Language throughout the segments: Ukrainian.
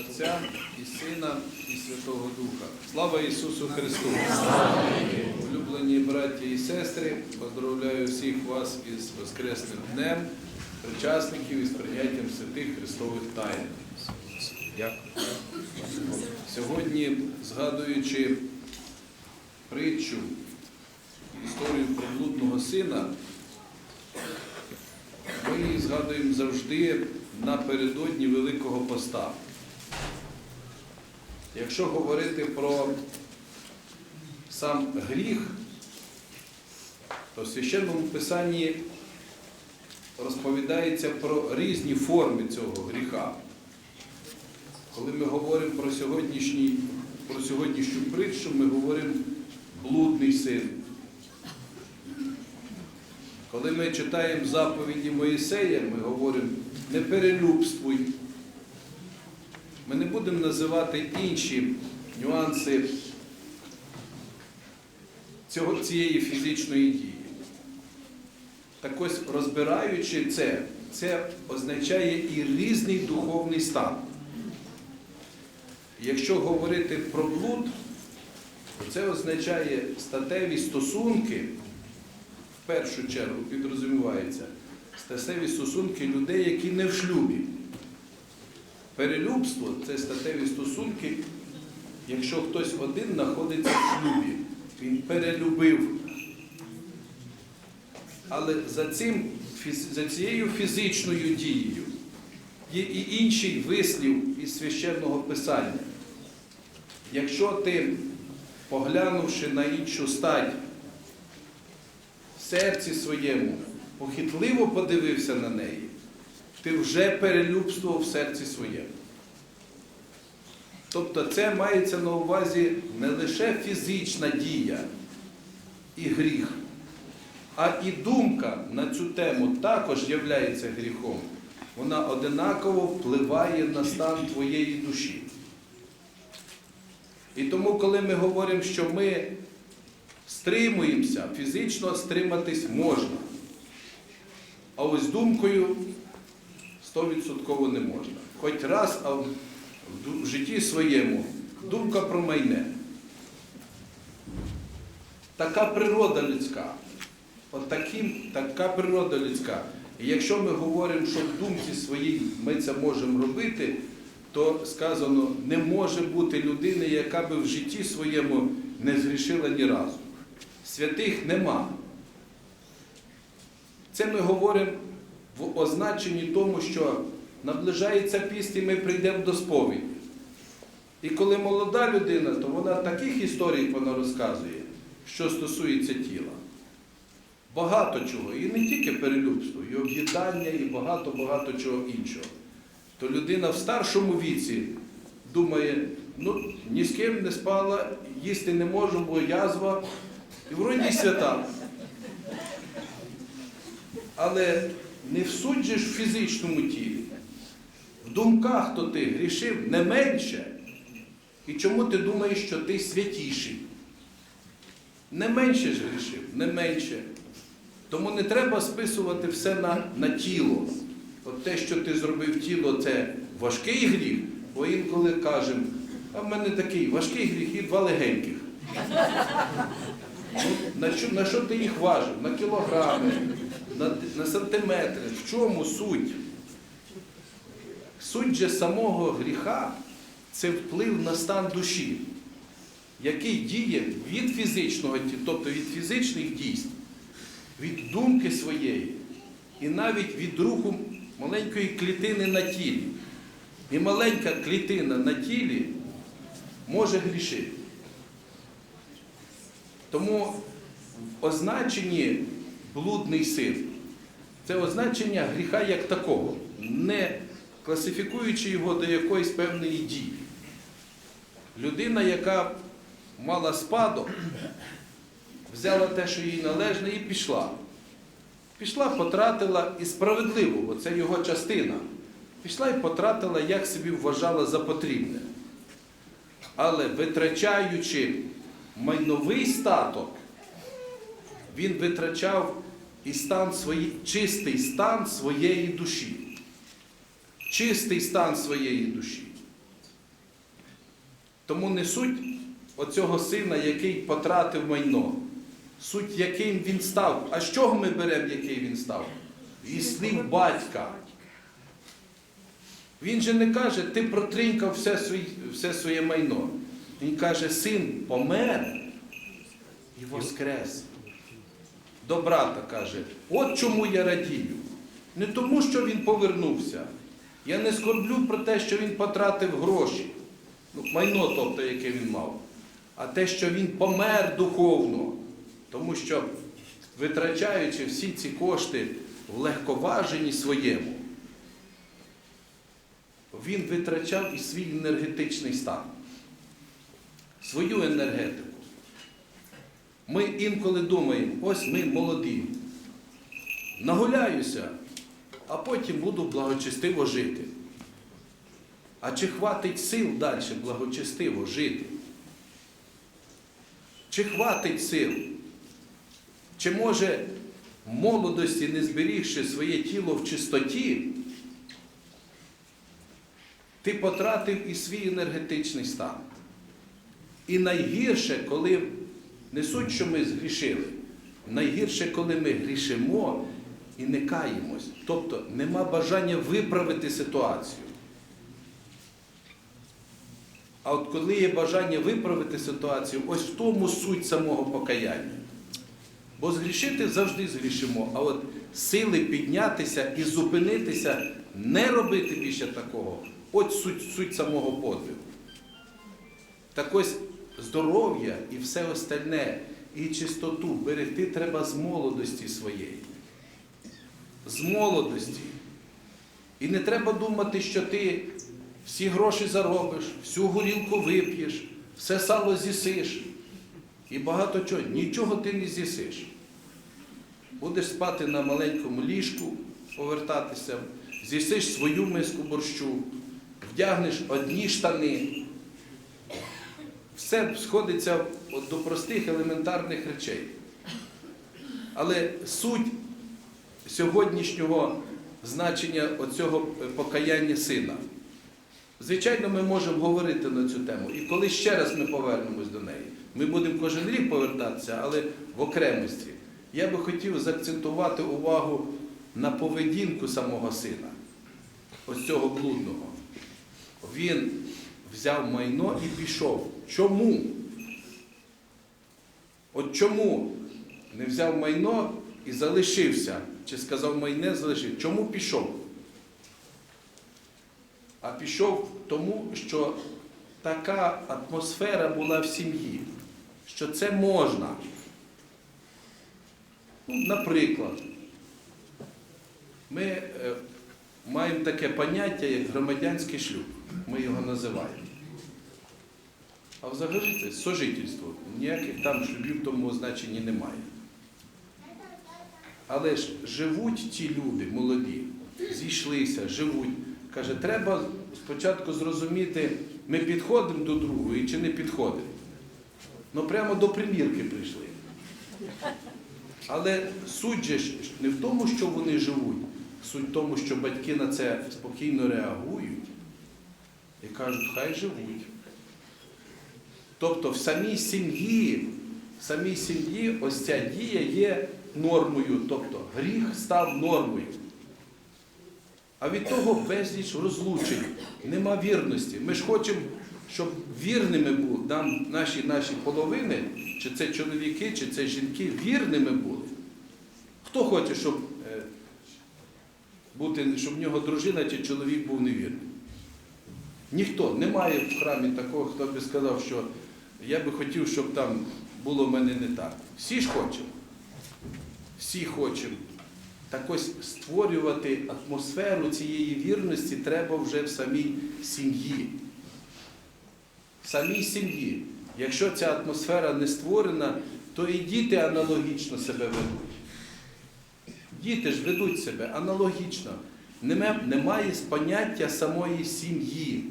Отця і Сина, і Святого Духа. Слава Ісусу Христу! Улюблені браті і сестри, поздравляю всіх вас із Воскресним днем, причасників із прийняттям святих Христових тайн. Дякую. Сьогодні, згадуючи притчу, історію про блудного сина, ми її згадуємо завжди напередодні Великого Поста. Якщо говорити про сам гріх, то в священному писанні розповідається про різні форми цього гріха. Коли ми говоримо про, сьогоднішній, про сьогоднішню притчу, ми говоримо блудний син. Коли ми читаємо заповіді Моїсея, ми говоримо не перелюбствуй. Ми не будемо називати інші нюанси цього, цієї фізичної дії. Так ось, розбираючи це, це означає і різний духовний стан. Якщо говорити про блуд, то це означає статеві стосунки, в першу чергу підрозумівається, статеві стосунки людей, які не в шлюбі. Перелюбство це статеві стосунки, якщо хтось один знаходиться в шлюбі, він перелюбив. Але за, цим, за цією фізичною дією є і інший вислів із священного писання. Якщо ти, поглянувши на іншу стать, в серці своєму, похитливо подивився на неї, ти вже перелюбствував в серці своєму. Тобто це мається на увазі не лише фізична дія і гріх, а і думка на цю тему також є гріхом. Вона одинаково впливає на стан твоєї душі. І тому, коли ми говоримо, що ми стримуємося, фізично стриматись можна. А ось думкою 100% не можна. Хоч раз а в житті своєму думка про майне. Така природа людська. От таким, така природа людська. І якщо ми говоримо, що в думці своїй ми це можемо робити, то сказано, не може бути людини, яка би в житті своєму не згрішила ні разу. Святих нема. Це ми говоримо в означенні тому, що наближається піст і ми прийдемо до сповіді. І коли молода людина, то вона таких історій вона розказує, що стосується тіла. Багато чого. І не тільки перелюбство, і об'їдання, і багато-багато чого іншого. То людина в старшому віці думає, ну, ні з ким не спала, їсти не можу, бо язва, і вроді свята. Але не всуджиш в фізичному тілі. В думках то ти грішив не менше. І чому ти думаєш, що ти святіший? Не менше ж грішив, не менше. Тому не треба списувати все на, на тіло. От те, що ти зробив тіло, це важкий гріх, бо інколи кажемо, а в мене такий важкий гріх і два легеньких. Ну, на, що, на що ти їх важив? На кілограми, на, на сантиметри. В чому суть? Суть же самого гріха це вплив на стан душі, який діє від фізичного, тобто від фізичних дійств, від думки своєї і навіть від руху маленької клітини на тілі. І маленька клітина на тілі може грішити. Тому в означенні блудний син це означення гріха як такого, не класифікуючи його до якоїсь певної дії. Людина, яка мала спадок, взяла те, що їй належне, і пішла. Пішла, потратила і справедливо, бо це його частина. Пішла і потратила, як собі вважала за потрібне. Але витрачаючи майновий статок, він витрачав і стан свої, чистий стан своєї душі. Чистий стан своєї душі. Тому не суть оцього сина, який потратив майно, суть, яким він став. А з чого ми беремо, який він став? Із слів батька. Він же не каже, ти протринькав все своє, все своє майно. Він каже, син помер і воскрес. До брата каже, от чому я радію. Не тому, що він повернувся. Я не скорблю про те, що він потратив гроші, ну, майно, тобто, яке він мав, а те, що він помер духовно. Тому що, витрачаючи всі ці кошти в легковаженні своєму, він витрачав і свій енергетичний стан, свою енергетику. Ми інколи думаємо, ось ми молоді, нагуляюся, а потім буду благочестиво жити. А чи хватить сил далі благочестиво жити? Чи хватить сил? Чи може молодості, не зберігши своє тіло в чистоті, ти потратив і свій енергетичний стан? І найгірше, коли не суть, що ми згрішили, найгірше, коли ми грішимо і не каємось. Тобто нема бажання виправити ситуацію. А от коли є бажання виправити ситуацію, ось в тому суть самого покаяння. Бо згрішити завжди згрішимо, а от сили піднятися і зупинитися, не робити більше такого, от суть, суть самого подвигу. Так ось здоров'я і все остальне, і чистоту берегти треба з молодості своєї. З молодості. І не треба думати, що ти всі гроші заробиш, всю горілку вип'єш, все сало з'їсиш. І багато чого. Нічого ти не з'їсиш. Будеш спати на маленькому ліжку, повертатися, з'їсиш свою миску борщу, вдягнеш одні штани. Все сходиться до простих елементарних речей. Але суть сьогоднішнього значення оцього покаяння сина. Звичайно, ми можемо говорити на цю тему. І коли ще раз ми повернемось до неї, ми будемо кожен рік повертатися, але в окремості. Я би хотів заакцентувати увагу на поведінку самого сина, ось цього блудного. Він взяв майно і пішов. Чому? От чому не взяв майно і залишився? Чи сказав майне залишив? Чому пішов? А пішов тому, що така атмосфера була в сім'ї, що це можна. Ну, наприклад, ми е, маємо таке поняття, як громадянський шлюб. Ми його називаємо. А взагалі це сожительство. Ніяких там шлюбів в тому значенні немає. Але ж живуть ті люди молоді, зійшлися, живуть. Каже, треба спочатку зрозуміти, ми підходимо до другої чи не підходимо. Ну прямо до примірки прийшли. Але суть же не в тому, що вони живуть, суть в тому, що батьки на це спокійно реагують і кажуть, хай живуть. Тобто в самій сім'ї, в самій сім'ї ось ця дія є нормою, тобто гріх став нормою. А від того безліч розлучень, нема вірності. Ми ж хочемо, щоб вірними були нам наші наші половини, чи це чоловіки, чи це жінки, вірними були. Хто хоче, щоб е, бути, щоб в нього дружина чи чоловік був невірним? Ніхто. Немає в храмі такого, хто би сказав, що я би хотів, щоб там було в мене не так. Всі ж хочемо. Всі хочемо. Так ось створювати атмосферу цієї вірності треба вже в самій сім'ї. В самій сім'ї. Якщо ця атмосфера не створена, то і діти аналогічно себе ведуть. Діти ж ведуть себе аналогічно. Немає поняття самої сім'ї,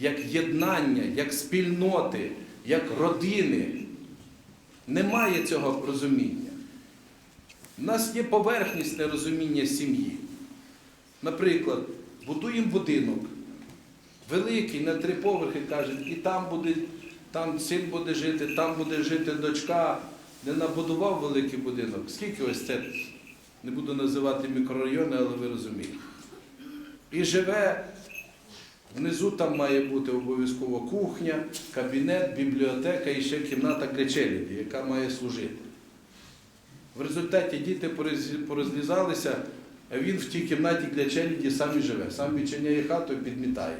як єднання, як спільноти, як родини. Немає цього розуміння. У нас є поверхнісне розуміння сім'ї. Наприклад, будуємо будинок. великий, на три поверхи, каже, і там буде, там син буде жити, там буде жити дочка. Не набудував великий будинок. Скільки ось це, не буду називати мікрорайони, але ви розумієте. І живе, внизу там має бути обов'язково кухня, кабінет, бібліотека і ще кімната для челяді, яка має служити. В результаті діти порозлізалися, а він в тій кімнаті для челяді сам і живе, сам відчиняє хату і підмітає.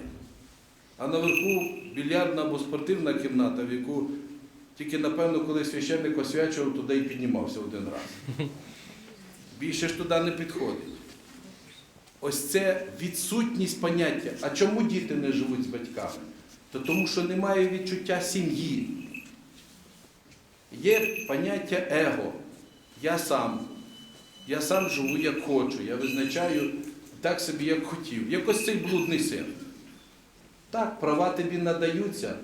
А наверху більярдна або спортивна кімната, в яку тільки, напевно, коли священник освячував, туди і піднімався один раз. Більше ж туди не підходить. Ось це відсутність поняття. А чому діти не живуть з батьками? То тому, що немає відчуття сім'ї. Є поняття его. Я сам. Я сам живу як хочу. Я визначаю так собі, як хотів. Як ось цей блудний син. Так, права тобі надаються,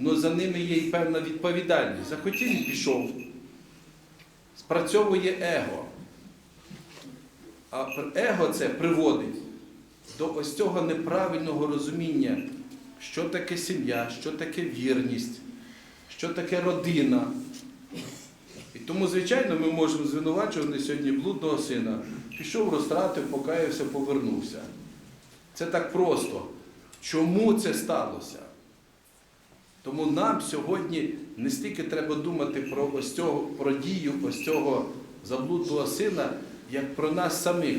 але за ними є і певна відповідальність. Захотів і пішов. Спрацьовує его. А его це приводить до ось цього неправильного розуміння, що таке сім'я, що таке вірність, що таке родина. І тому, звичайно, ми можемо звинувачувати сьогодні блудного сина. Пішов, розтратив, покаявся, повернувся. Це так просто. Чому це сталося? Тому нам сьогодні не стільки треба думати про ось цього, про дію ось цього заблудного сина, як про нас самих,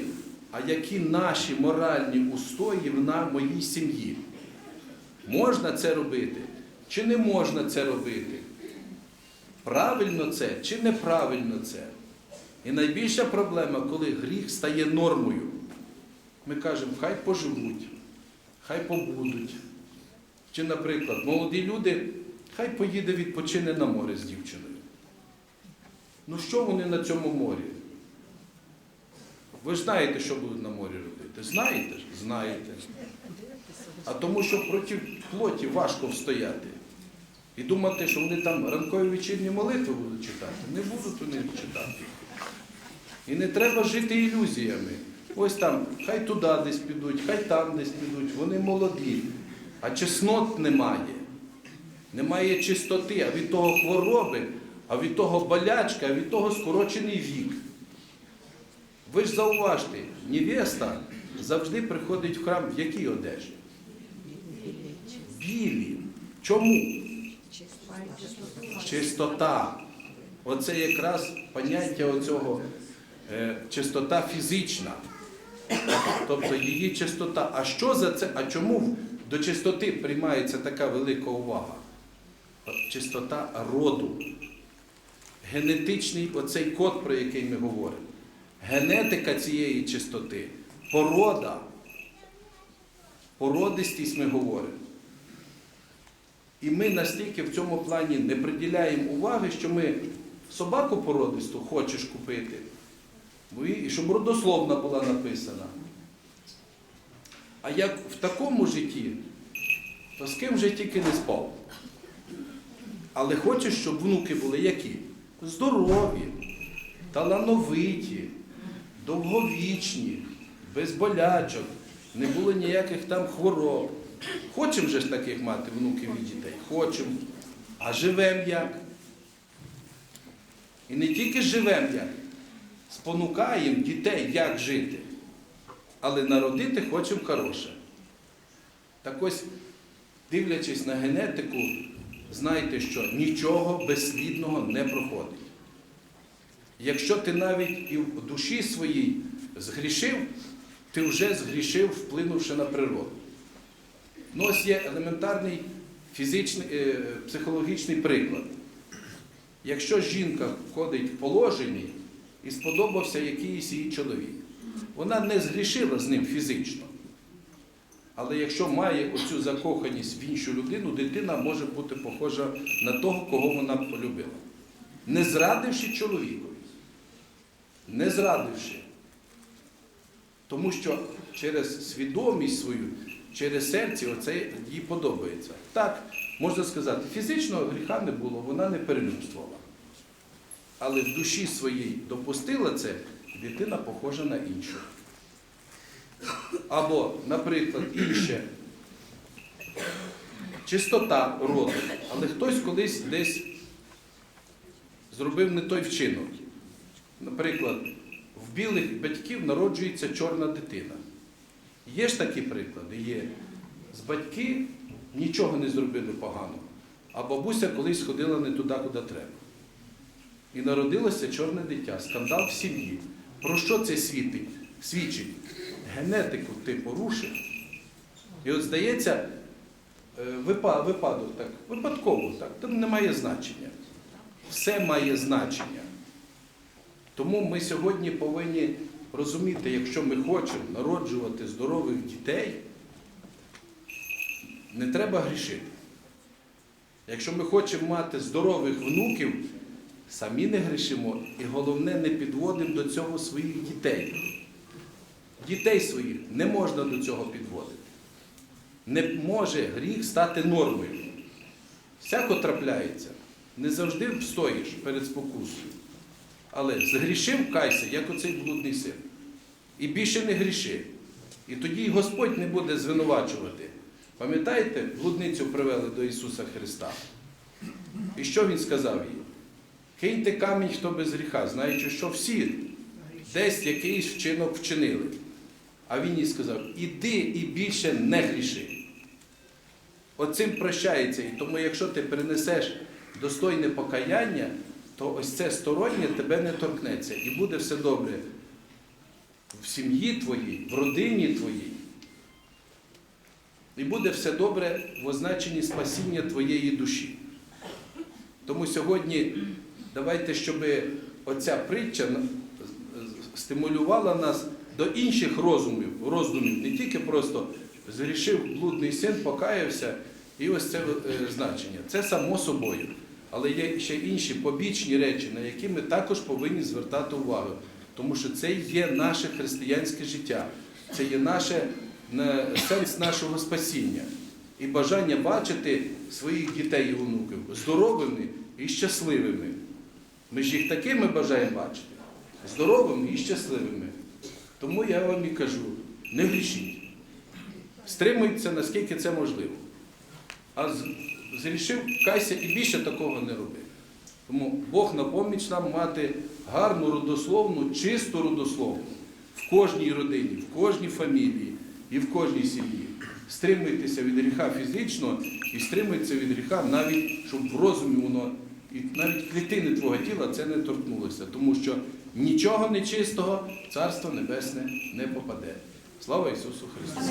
а які наші моральні устої в моїй сім'ї. Можна це робити, чи не можна це робити? Правильно це чи неправильно це? І найбільша проблема, коли гріх стає нормою. Ми кажемо, хай поживуть, хай побудуть. Чи, наприклад, молоді люди, хай поїде відпочине на море з дівчиною. Ну що вони на цьому морі? Ви ж знаєте, що будуть на морі робити? Знаєте ж? Знаєте. А тому, що проти плоті важко встояти. І думати, що вони там ранкові вечірні молитви будуть читати. Не будуть вони читати. І не треба жити ілюзіями. Ось там, хай туди десь підуть, хай там десь підуть. Вони молоді. А чеснот немає. Немає чистоти, а від того хвороби, а від того болячка, а від того скорочений вік. Ви ж зауважте, невеста завжди приходить в храм в якій одежі? Білі. Чому? Чистота. Оце якраз поняття оцього е, чистота фізична. Тобто її чистота. А що за це? А чому до чистоти приймається така велика увага? Чистота роду. Генетичний оцей код, про який ми говоримо. Генетика цієї чистоти, порода. Породистість ми говоримо. І ми настільки в цьому плані не приділяємо уваги, що ми собаку породисту хочеш купити, і і щоб родословна була написана. А як в такому житті, то з ким вже тільки не спав. Але хочеш, щоб внуки були які? Здорові, талановиті, довговічні, без болячок, не було ніяких там хвороб. Хочемо же ж таких мати внуків і дітей? Хочемо. А живемо як? І не тільки живемо як, спонукаємо дітей, як жити, але народити хочемо хороше. Так ось, дивлячись на генетику, знайте, що нічого безслідного не проходить. Якщо ти навіть і в душі своїй згрішив, ти вже згрішив, вплинувши на природу. Ну, ось є елементарний фізичний, е, психологічний приклад. Якщо жінка ходить в положенні і сподобався якийсь її чоловік, вона не згрішила з ним фізично. Але якщо має оцю закоханість в іншу людину, дитина може бути похожа на того, кого вона полюбила. Не зрадивши чоловікові. Не зрадивши. Тому що через свідомість свою, через серце оце їй подобається. Так, можна сказати, фізичного гріха не було, вона не перелюбствувала. Але в душі своїй допустила це, дитина похожа на іншу. Або, наприклад, інше. чистота роду. Але хтось колись десь зробив не той вчинок. Наприклад, в білих батьків народжується чорна дитина. Є ж такі приклади? Є. З батьки нічого не зробили поганого, а бабуся колись ходила не туди, куди треба. І народилося чорне дитя, скандал в сім'ї. Про що це світить? свідчить? Генетику ти порушив. І от здається, е, випадок так, випадково так, там немає значення. Все має значення. Тому ми сьогодні повинні розуміти, якщо ми хочемо народжувати здорових дітей, не треба грішити. Якщо ми хочемо мати здорових внуків, самі не грішимо і головне не підводимо до цього своїх дітей. Дітей своїх не можна до цього підводити. Не може гріх стати нормою. Всяко трапляється. Не завжди встоїш перед спокусою. Але згрішив кайся, як оцей блудний син. І більше не гріши. І тоді Господь не буде звинувачувати. Пам'ятаєте, блудницю привели до Ісуса Христа. І що Він сказав їй? Киньте камінь, хто без гріха, знаючи, що всі десь якийсь вчинок вчинили. А він їй сказав: іди і більше не гріши. Оцим прощається. І тому, якщо ти принесеш достойне покаяння, то ось це стороннє тебе не торкнеться. І буде все добре в сім'ї твоїй, в родині твоїй. І буде все добре в означенні спасіння твоєї душі. Тому сьогодні давайте, щоб оця притча стимулювала нас до інших розумів, роздумів, не тільки просто згрішив блудний син, покаявся, і ось це е, значення. Це само собою. Але є ще інші побічні речі, на які ми також повинні звертати увагу. Тому що це є наше християнське життя, це є наше, сенс нашого спасіння і бажання бачити своїх дітей і онуків здоровими і щасливими. Ми ж їх такими бажаємо бачити, здоровими і щасливими. Тому я вам і кажу, не грішіть. Стримуйтеся, наскільки це можливо. А зрішив, кайся і більше такого не роби. Тому Бог на поміч нам мати гарну родословну, чисту родословну в кожній родині, в кожній фамілії і в кожній сім'ї. Стримуйтеся від гріха фізично і стримуйтеся від гріха навіть, щоб в розумі воно і навіть клітини твого тіла це не торкнулося, тому що нічого нечистого Царство Небесне не попаде. Слава Ісусу Христу!